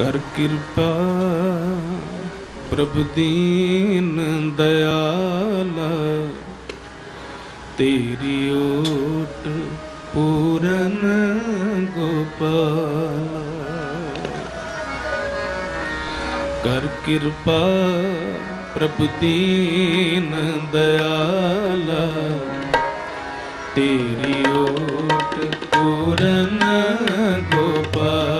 ਕਰ ਕਿਰਪਾ, ਪ੍ਰਭ ਦੀਨ ਦਇਆਲਾ, ਤੇਰੀ ਓਟ ਪੂਰਨ ਗੋਪਾਲ। ਕਰ ਕਿਰਪਾ, ਪ੍ਰਭ ਦੀਨ ਦਇਆਲਾ, ਤੇਰੀ ਓਟ ਪੂਰਨ ਗੋਪਾਲ।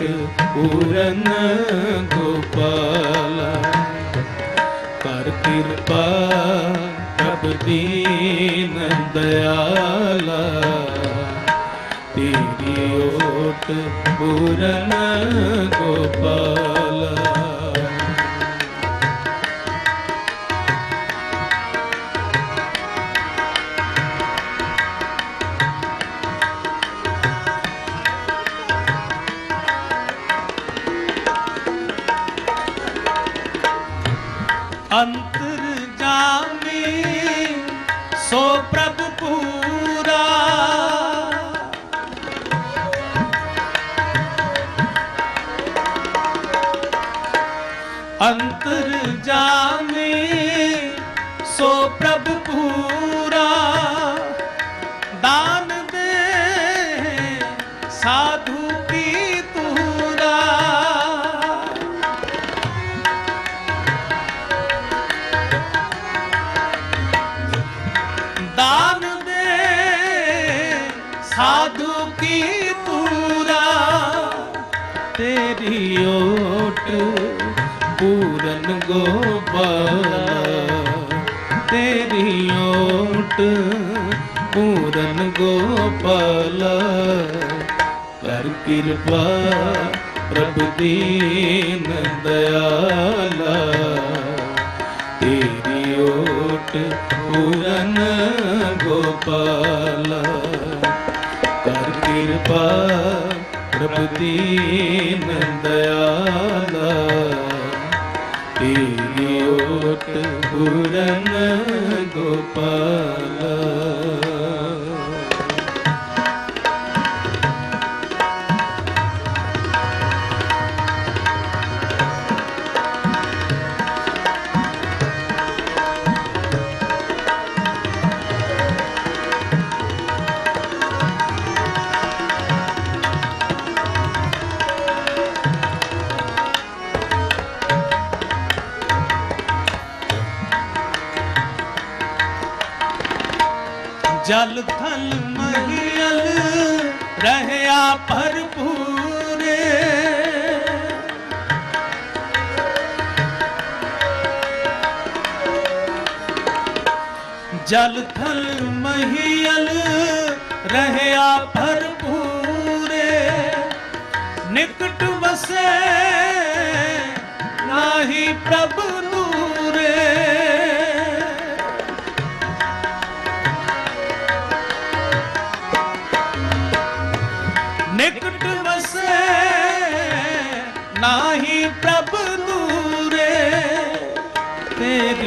ਪੂਰਨ ਗੋਪਾਲਾ ਕਰ ਕਿਰਪਾ ਪ੍ਰਭ ਦੀਨ ਦਇਆਲਾ ਤੇਰੀ ਓਟ ਪੂਰਨ ਗੋਪਾਲਾ ਸੋ ਪ੍ਰਭ ਪੂਰਾ। ਦਾਨ ਦੇ ਸਾਧੂ ਕੀ ਤੂਰਾ। ਦਾਨ ਦੇ ਸਾਧੂ ਕੀ ਤੂਰਾ। ਤੇਰੀ ਓਟ ਪੂਰਨ ਗੋਪਾਲਾ ਤੇਰੀ ਓਟ ਪੂਰਨ ਗੋਪਾਲਾ। ਕਰ ਕਿਰਪਾ ਪ੍ਰਭ ਦੀਨ ਦਇਆਲਾ ਤੇਰੀ ਓਟ ਪੂਰਨ ਗੋਪਾਲਾ। ਕਰ ਕਿਰਪਾ ਪ੍ਰਭ ਦੀਨ ਦਇਆਲਾ ਓਟ ਪੂਰਨ ਗੋਪਾਲਾ ਜਲ ਥਲ ਮਹੀਲ ਰਹਿਆ ਭਰਪੂਰੇ। ਜਲ ਥਲ ਮਹੀਲ ਰਹਿਆ ਭਰਪੂਰੇ। ਨਿਕਟ ਵਸੇ ਨਾਹੀ ਪ੍ਰਭੂ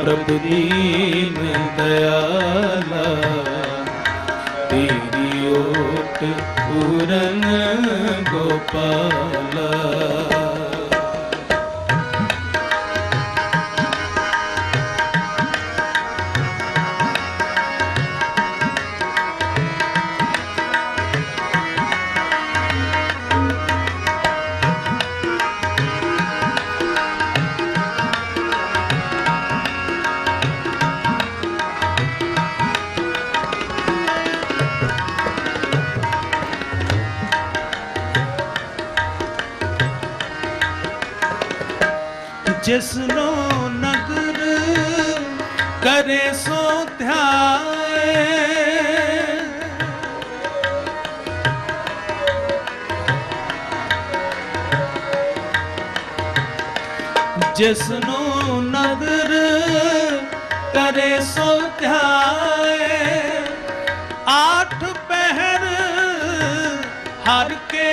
ਪ੍ਰਭ ਦੀਨ ਦਇਆਲਾ ਤੇਰੀ ਓਟ ਪੂਰਨ ਗੋਪਾਲਾ। ਜਿਸਨੋ ਨਗਰ ਕਰੇ ਸੋ ਧਿਆਏ। ਜਿਸਨੋ ਨਗਰ ਕਰੇ ਸੋ ਧਿਆਏ। ਆਠ ਪਹਿਰ ਹਰ ਕੇ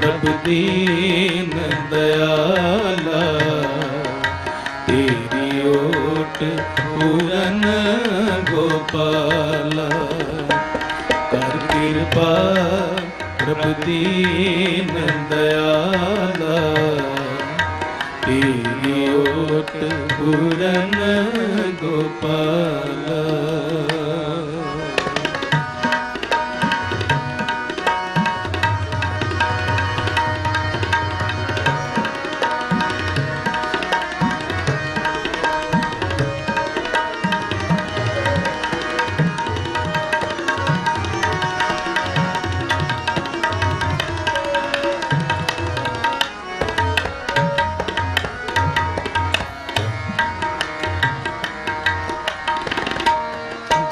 ਪ੍ਰਭ ਦੀਨ ਦਇਆਲਾ, ਤੇਰੀ ਓਟ ਪੂਰਨ ਗੋਪਾਲਾ। ਕਰ ਕਿਰਪਾ ਪ੍ਰਭ ਦੀਨ ਦਇਆਲਾ, ਤੇਰੀ ਓਟ ਪੂਰਨ ਗੋਪਾਲਾ।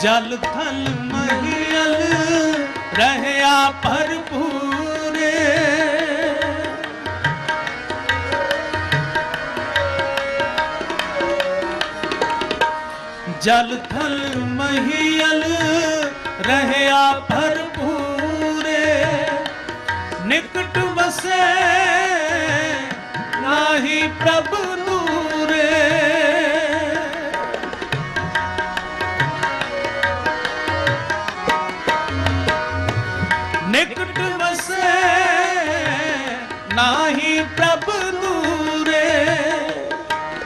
ਜਲ ਥਲ ਮਹੀਲ ਰਹਿਆ ਭਰਪੂਰੇ ਜਲ ਥਲ ਮਹੀਲ ਰਹਿਆ ਭਰਪੂਰੇ ਨਿਕਟ ਵਸੇ ਨਾਹੀ ਪ੍ਰਭੂ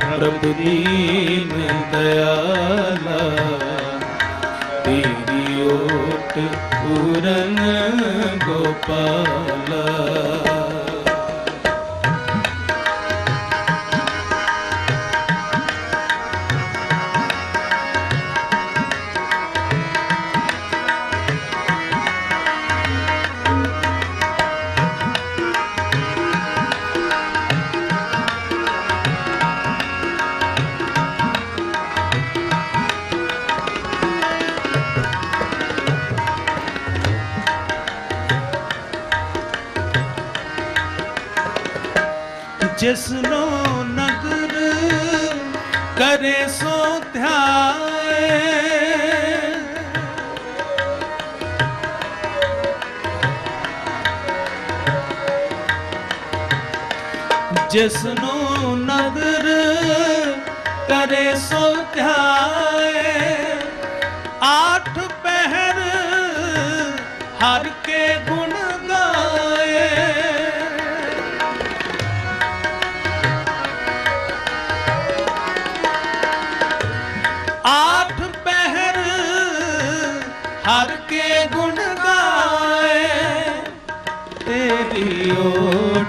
ਪ੍ਰਭ ਦੀਨ ਦਇਆਲਾ ਤੇਰੀ ਓਟ ਪੂਰਨ ਗੋਪਾਲਾ। ਕਰੇ ਸੋ ਧਿਆਏ ਜਿਸਨੋ ਨਦਰ ਕਰੇ ਸੋ ਧਿਆਏ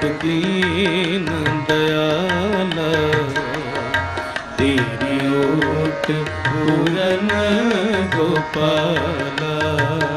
ਪ੍ਰਭ ਦੀਨ ਦਇਆਲਾ ਤੇਰੀ ਓਟ ਪੂਰਨ ਗੋਪਾਲਾ।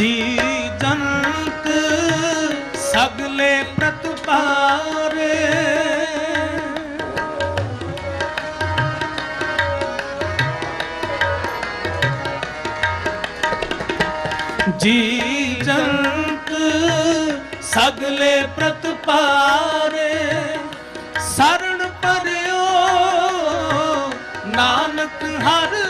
ਜੀ ਜਨਕ ਸਗਲੇ ਪ੍ਰਤਪਾਰੇ। ਜੀ ਜਨਕ ਸਗਲੇ ਪ੍ਰਤਪਾਰੇ ਸਰਣ ਪਰਿਓ ਨਾਨਕ ਹਰ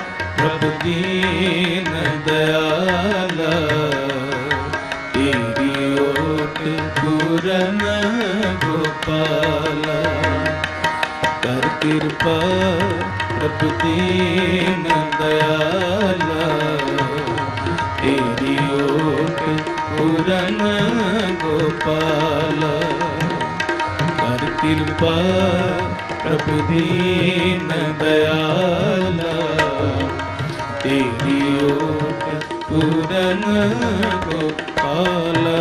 ਪ੍ਰਭ ਦੀਨ ਦਇਆਲਾ ਤੇਰੀ ਓਟ ਪੂਰਨ ਗੋਪਾਲ ਕਰ ਕਿਰਪਾ ਪ੍ਰਭ ਦੀਨ ਦਇਆਲਾ ਤੇਰੀ ਓਟ ਪੂਰਨ ਗੋਪਾਲਾ ਕਰ ਕਿਰਪਾ ਪ੍ਰਭ ਦੀਨ ਦਇਆਲਾ ਤੇਰੀ ਓਟ ਪੂਰਨ ਗੋਪਾਲਾ